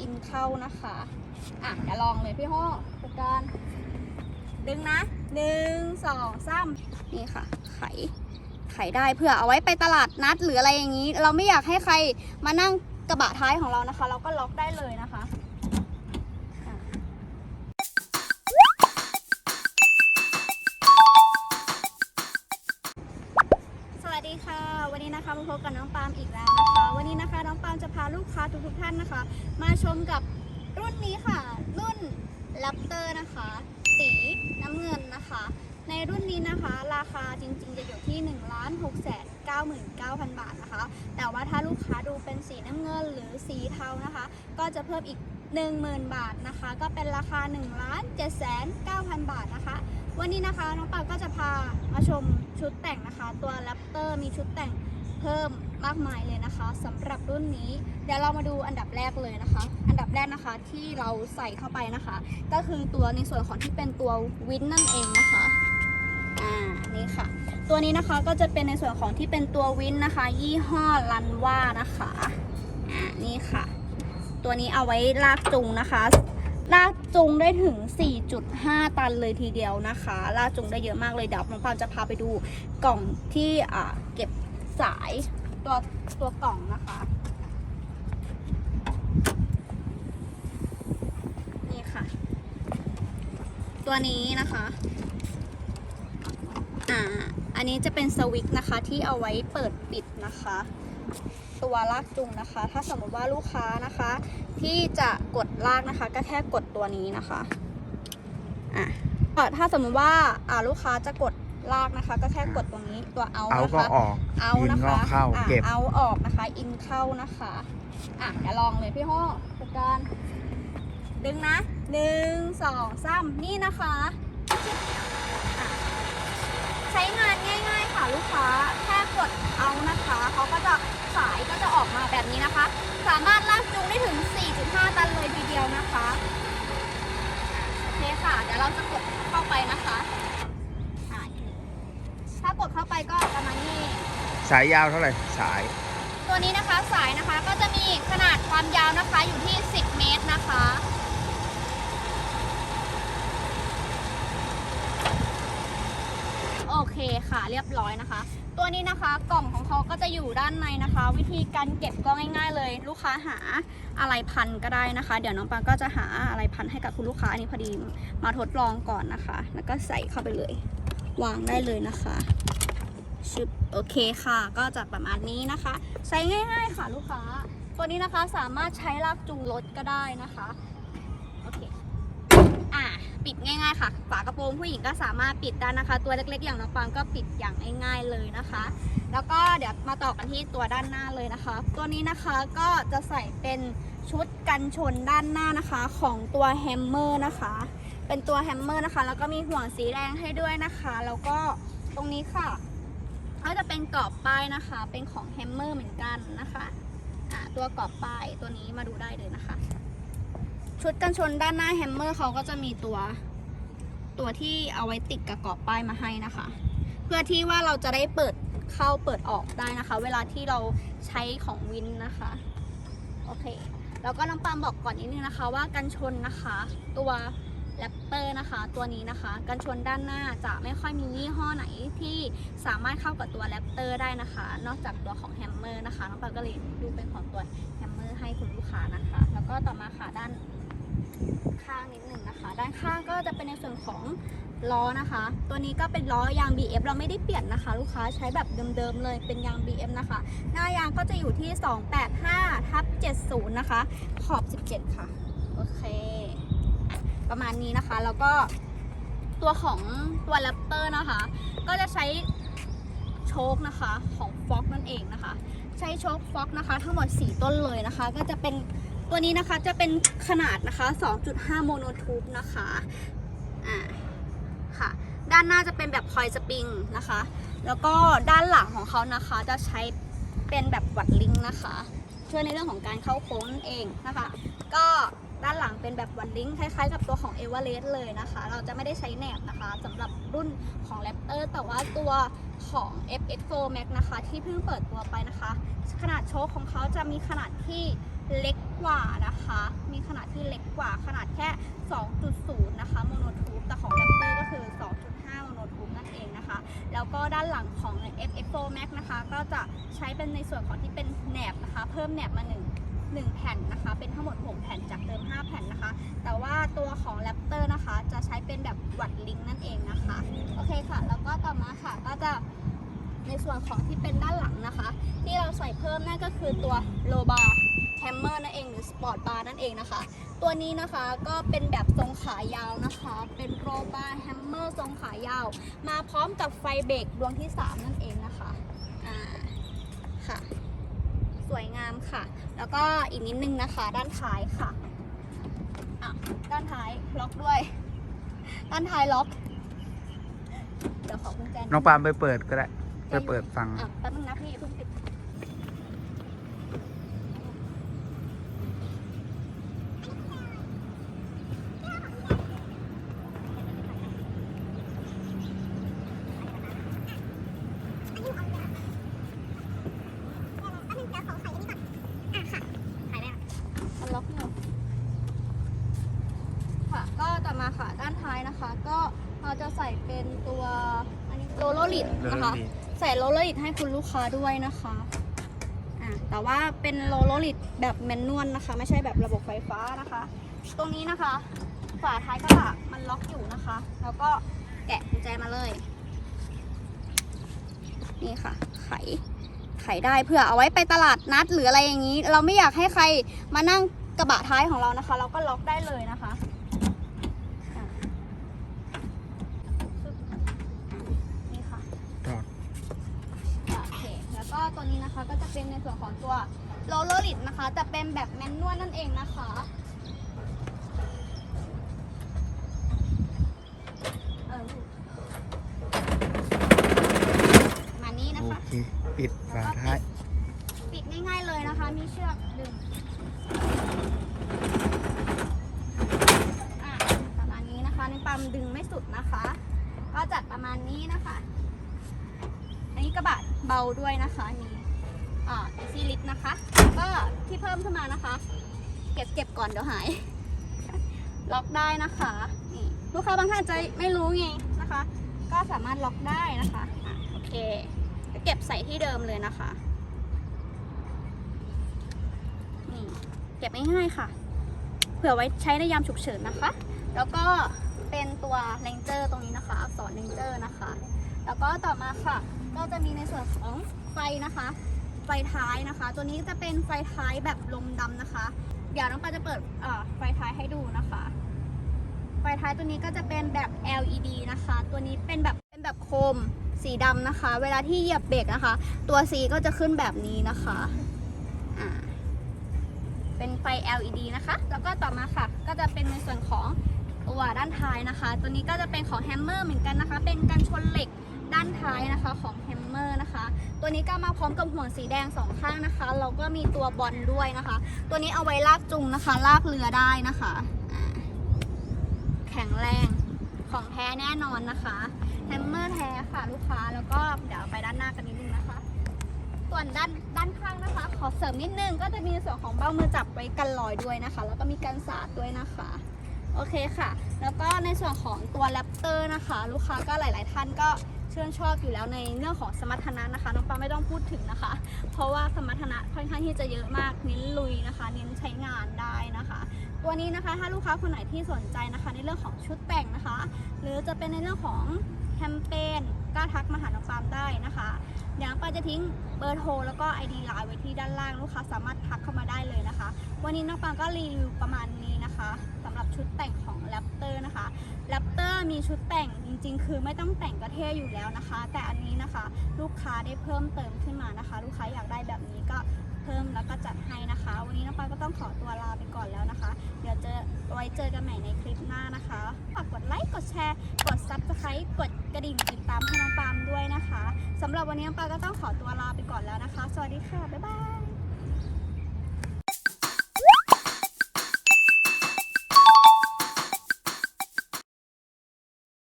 อินเข้านะคะ อะเดี๋ยวลองเลยพี่ห้อจัดการดึงนะหนึ่งสองสามนี่ค่ะ ไข ไขได้เพื่อเอาไว้ไปตลาดนัดหรืออะไรอย่างนี้ เราไม่อยากให้ใครมานั่งกระบะท้ายของเรานะคะ เราก็ล็อกได้เลยนะคะอะสวัสดีค่ะ วันนี้นะคะมาพบกับน้องปาล์มอีกแล้วาล์มจะพาลูกค้าทุกๆท่านนะคะ มาชมกับรุ่นนี้ค่ะ รุ่น Raptor นะคะ สีน้ำเงินนะคะ ในรุ่นนี้นะคะ ราคาจริงๆจะอยู่ที่ 1 6 9 9 0 0 0 บาทนะคะ แต่ว่าถ้าลูกค้าดูเป็นสีน้ำเงินหรือสีเทานะคะ ก็จะเพิ่มอีก 10,000 บาทนะคะ ก็เป็นราคา 1 7 9 0 0 0 บาทนะคะวันนี้นะคะน้องปาก็จะพามาชมชุดแต่งนะคะ ตัว Raptor มีชุดแต่ง เพิ่มมากมายเลยนะคะสำหรับรุ่นนี้ เดี๋ยวเรามาดูอันดับแรกเลยนะคะ อันดับแรกนะคะที่เราใส่เข้าไปนะคะ ก็คือตัวในส่วนของที่เป็นตัววินนั่นเองนะคะอ่านี่ค่ะ ตัวนี้นะคะก็จะเป็นในส่วนของที่เป็นตัววินนะคะ ยี่ห้อลันว่านะคะอ่านี่ค่ะ ตัวนี้เอาไว้ลากจูงนะคะลากจูงได้ถึง 4.5 ตันเลยทีเดียวนะคะ ลากจูงได้เยอะมากเลยเดี๋ยวน้องปามจะพาไปดูกล่องที่เก็บ สายตัวตัวกล่องนะคะ นี่ค่ะ ตัวนี้นะคะอ่าอันนี้จะเป็นสวิตช์นะคะที่เอาไว้เปิดปิดนะคะ ตัวลากจูงนะคะ ถ้าสมมติว่าลูกค้านะคะ ที่จะกดลากนะคะก็แค่กดตัวนี้นะคะอะถ้าสมมติว่าอ่าลูกค้าจะกด ลากนะคะ ก็แค่กดตรงนี้ตัวเอาเอานะก็คะ ออกเอาอินนะก็คะเข้าอะเก็บ เอาออกนะคะ อินเข้านะคะ อะเดี๋ยวลองเลยพี่ห้อจัดการดึงนะหนึ่งสองสามนี่นะคะอะใช้งานง่ายๆค่ะลูกค้า แค่กดเอานะคะ เขาก็จะสายก็จะออกมาแบบนี้นะคะ สามารถลากจูงได้ถึง 4.5 ตันเลยทีเดียวนะคะโอเคค่ะ เดี๋ยวเราจะกดเข้าไปนะคะอะถ้า กดเข้าไปก็ประมาณนี้ สายยาวเท่าไหร่ สาย ตัวนี้นะคะสายนะคะก็จะมีขนาดความยาวนะคะอยู่ที่ 10 เมตรนะคะ โอเคค่ะเรียบร้อยนะคะ ตัวนี้นะคะกล่องของเขาก็จะอยู่ด้านในนะคะ วิธีการเก็บก็ง่าย ๆ เลย ลูกค้าหาอะไรพันก็ได้นะคะ เดี๋ยวน้องปางก็จะหาอะไรพันให้กับคุณลูกค้าอันนี้พอดีมาทดลองก่อนนะคะ แล้วก็ใส่เข้าไปเลย วางได้เลยนะคะชึบโอเคค่ะ ก็จะประมาณนี้นะคะ ใช้ง่าย ๆ ค่ะลูกค้า ตัวนี้นะคะสามารถใช้ลากจูงรถก็ได้นะคะโอเคอะปิดง่าย ๆ ค่ะ ฝากระโปรงผู้หญิงก็สามารถปิดได้นะคะ ตัวเล็กๆ อย่างน้องปังก็ปิดอย่างง่ายๆเลยนะคะ แล้วก็เดี๋ยวมาต่อกันที่ตัวด้านหน้าเลยนะคะ ตัวนี้นะคะก็จะใส่เป็นชุดกันชนด้านหน้านะคะของตัวแฮมเมอร์นะคะ เป็นตัวแฮมเมอร์นะคะ แล้วก็มีห่วงสีแดงให้ด้วยนะคะ แล้วก็ตรงนี้ค่ะ ก็จะเป็นกรอบป้ายนะคะ เป็นของแฮมเมอร์เหมือนกันนะคะอ่าตัวกรอบป้ายตัวนี้มาดูได้เลยนะคะ ชุดกันชนด้านหน้าแฮมเมอร์เขาก็จะมีตัวตัวที่เอาไว้ติดกับกรอบป้ายมาให้นะคะ เพื่อที่ว่าเราจะได้เปิดเข้าเปิดออกได้นะคะ เวลาที่เราใช้ของวินนะคะโอเคแล้วก็น้องปามบอกก่อนนิดนึงนะคะ ว่ากันชนนะคะ ตัว แรปเตอร์นะคะ ตัวนี้นะคะ กันชนด้านหน้าจะไม่ค่อยมียี่ห้อไหนที่สามารถเข้ากับตัวแรปเตอร์ได้นะคะ นอกจากตัวของแฮมเมอร์นะคะน้องปาก็เลยดูเป็นของตัวแฮมเมอร์ให้คุณลูกค้านะคะ แล้วก็ต่อมาค่ะด้านข้างนิดหนึ่งนะคะ ด้านข้างก็จะเป็นในส่วนของล้อนะคะ ตัวนี้ก็เป็นล้อยาง BF เราไม่ได้เปลี่ยนนะคะ ลูกค้าใช้แบบเดิมๆเลยเป็นยาง BF นะคะ หน้ายางก็จะอยู่ที่ 285ทับ70 นะคะ ขอบ 17 ค่ะ โอเค ประมาณนี้นะคะ แล้วก็ตัวของตัวแรปเตอร์นะคะ ก็จะใช้โชคนะคะของฟ็อกนั่นเองนะคะ ใช้โชคฟ็อกนะคะ ทั้งหมด 4 ต้นเลยนะคะ ก็จะเป็นตัวนี้นะคะจะเป็นขนาดนะคะ 2.5 โมโนทูบนะคะอ่าค่ะด้านหน้าจะเป็นแบบคอยสปริงนะคะ แล้วก็ด้านหลังของเขานะคะจะใช้เป็นแบบวัดลิงนะคะ ช่วยในเรื่องของการเข้าโค้งนั่นเองนะคะ ก็ ด้านหลังเป็นแบบวันลิงคล้ายๆ กับตัวของเอเวอเรสต์เลยนะคะ เราจะไม่ได้ใช้แหนบนะคะสำหรับรุ่นของ Raptor แต่ว่าตัวของ FX4 Max นะคะ ที่เพิ่งเปิดตัวไปนะคะ ขนาดโชคของเขาจะมีขนาดที่เล็กกว่านะคะ มีขนาดที่เล็กกว่าขนาดแค่ 2.0 นะคะโมโนทูบแต่ของ Raptor ก็คือ 2.5 โมโนทูบนั่นเองนะคะ แล้วก็ด้านหลังของ FX4 Max นะคะ ก็จะใช้เป็นในส่วนของที่เป็นแหนบนะคะ เพิ่มแหนบมา1 1 แผ่นนะคะ เป็นทั้งหมด 6 แผ่นจากเดิม 5 แผ่นนะคะ แต่ว่าตัวของ Raptor นะคะ จะใช้เป็นแบบวัดลิงนั่นเองนะคะ โอเคค่ะ แล้วก็ต่อมาค่ะ ก็จะในส่วนของที่เป็นด้านหลังนะคะ ที่เราใส่เพิ่มนั่นก็คือตัวโลบาร์แฮมเมอร์นั่นเองหรือสปอร์ตบาร์นั่นเองนะคะ ตัวนี้นะคะก็เป็นแบบทรงขายาวนะคะ เป็นโรบาร์แฮมเมอร์ทรงขายาว มาพร้อมกับไฟเบรกดวงที่ 3 นั่นเองนะคะอ่าค่ะ วยงามค่ะ แล้วก็อีกนิดนึงนะคะ ด้านท้ายค่ะอะด้านท้ายล็อกด้วย ด้านท้ายล็อก เดี๋ยวขอกุญแจน้องปาล์มไปเปิดก็ได้ ไปเปิดฟัง อะแป๊บนึงนะพี่เพิ่งปิดมันล็อกอยู่ค่ะ ก็ต่อมาค่ะ ด้านท้ายนะคะ ก็เราจะใส่เป็นตัวอันนี้โลโลลิดนะคะ ใส่โรลเลอร์ลิดให้คุณลูกค้าด้วยนะคะอ่าแต่ว่าเป็นโรลเลอร์ลิดแบบแมนนวลนะคะ ไม่ใช่แบบระบบไฟฟ้านะคะ ตรงนี้นะคะ ฝาท้ายกระบะมันล็อกอยู่นะคะ แล้วก็แกะกุญแจมาเลย นี่ค่ะ ไขไขได้เพื่อเอาไว้ไปตลาดนัดหรืออะไรอย่างนี้ เราไม่อยากให้ใครมานั่งกระบะท้ายของเรานะคะ เราก็ล็อกได้เลยนะคะอะนี่ค่ะ ถอด โอเค แล้ว ก็ตัวนี้นะคะก็จะเป็นในส่วนของตัวโรลเลอร์ลิดนะคะ จะเป็นแบบแมนนวลนั่นเองนะคะเออมานี้นะโอคะ เค ปิดฝาท้าย ปิดง่ายๆเลยนะคะ มีเชือกดึงอะประมาณนี้นะคะ ในปั๊มดึงไม่สุดนะคะ ก็จัดประมาณนี้นะคะ อันนี้กระบะ เบาด้วยนะคะมีอ่าซีลิฟนะคะ ก็ที่เพิ่มขึ้นมานะคะ เก็บเก็บก่อนเดี๋ยวหาย ล็อกได้นะคะนี่ลูกค้าบางท่านจะไม่รู้ไงนะคะ ก็สามารถล็อกได้นะคะอะโอเคก็เก็บใส่ที่เดิมเลยนะคะนี่เก็บง่ายๆค่ะ เผื่อไว้ใช้ในยามฉุกเฉินนะคะ แล้วก็เป็นตัวเลนเจอร์ตรงนี้นะคะ อักษรเลนเจอร์นะคะ แล้วก็ต่อมาค่ะ ก็จะมีในส่วนของไฟนะคะ ไฟท้ายนะคะ ตัวนี้จะเป็นไฟท้ายแบบลมดำนะคะ เดี๋ยวน้องปาจะเปิดไฟท้ายให้ดูนะคะ ไฟท้ายตัวนี้ก็จะเป็นแบบ LED นะคะ ตัวนี้เป็นแบบเป็นแบบโคมสีดำนะคะ เวลาที่เหยียบเบรกนะคะ ตัว C ก็จะขึ้นแบบนี้นะคะอ่าเป็นไฟ LED นะคะ แล้วก็ต่อมาค่ะ ก็จะเป็นในส่วนของตัวด้านท้ายนะคะ ตัวนี้ก็จะเป็นของแฮมเมอร์เหมือนกันนะคะ เป็นกันชนเหล็ก ด้านท้ายนะคะของแฮมเมอร์นะคะ ตัวนี้ก็มาพร้อมกับห่วงสีแดงสองข้างนะคะเราก็มีตัวบอลด้วยนะคะ ตัวนี้เอาไว้ลากจุงนะคะ ลากเรือได้นะคะแข็งแรงของแท้แน่นอนนะคะแฮมเมอร์แท้ค่ะลูกค้าแล้วก็เดี๋ยวไปด้านหน้ากันนิดนึงนะคะส่วนด้านด้านข้างนะคะ ขอเสริมนิดนึงก็จะมีส่วนของเบ้ามือจับไว้กันรอยด้วยนะคะ แล้วก็มีกันสาดด้วยนะคะ โอเคค่ะ แล้วก็ในส่วนของตัวแรปเตอร์นะคะ ลูกค้าก็หลาย ๆ ท่านก็ ชื่นชอบอยู่แล้วในเรื่องของสมรรถนะนะคะน้องปาไม่ต้องพูดถึงนะคะ เพราะว่าสมรรถนะค่อนข้างที่จะเยอะมากเน้นลุยนะคะเน้นใช้งานได้นะคะตัวนี้นะคะถ้าลูกค้าคนไหนที่สนใจนะคะ ในเรื่องของชุดแต่งนะคะ หรือจะเป็นในเรื่องของแคมเปญก็ทักมาหาน้องปามได้นะคะเดี๋ยวปาจะทิ้งเบอร์โทรแล้วก็ ID ไลน์ไว้ที่ด้านล่างลูกค้าสามารถทักเข้ามาได้เลยนะคะ วันนี้น้องปางก็รีวิวประมาณนี้นะคะำหรับชุดแต่งของ Raptor นะคะ Raptor มีชุดแต่งจริง ๆ คือไม่ต้องแต่งกระเท่อยู่แล้วนะคะ แต่อันนี้นะคะลูกค้าได้เพิ่มเติมขึ้นมานะคะ ลูกค้าอยากได้แบบนี้ก็เพิ่มแล้วก็จัดให้นะคะ วันนี้น้องปาก็ต้องขอตัวลาไปก่อนแล้วนะคะ เดี๋ยวเจอไว้เจอกันใหม่ในคลิปหน้านะคะฝากกดไลค์กดแชร์ กด Subscribe กดกระดิ่งติดตามให้น้องปามด้วยนะคะสำหรับวันนี้น้องปาก็ต้องขอตัวลาไปก่อนแล้วนะคะ สวัสดีค่ะบ๊ายบาย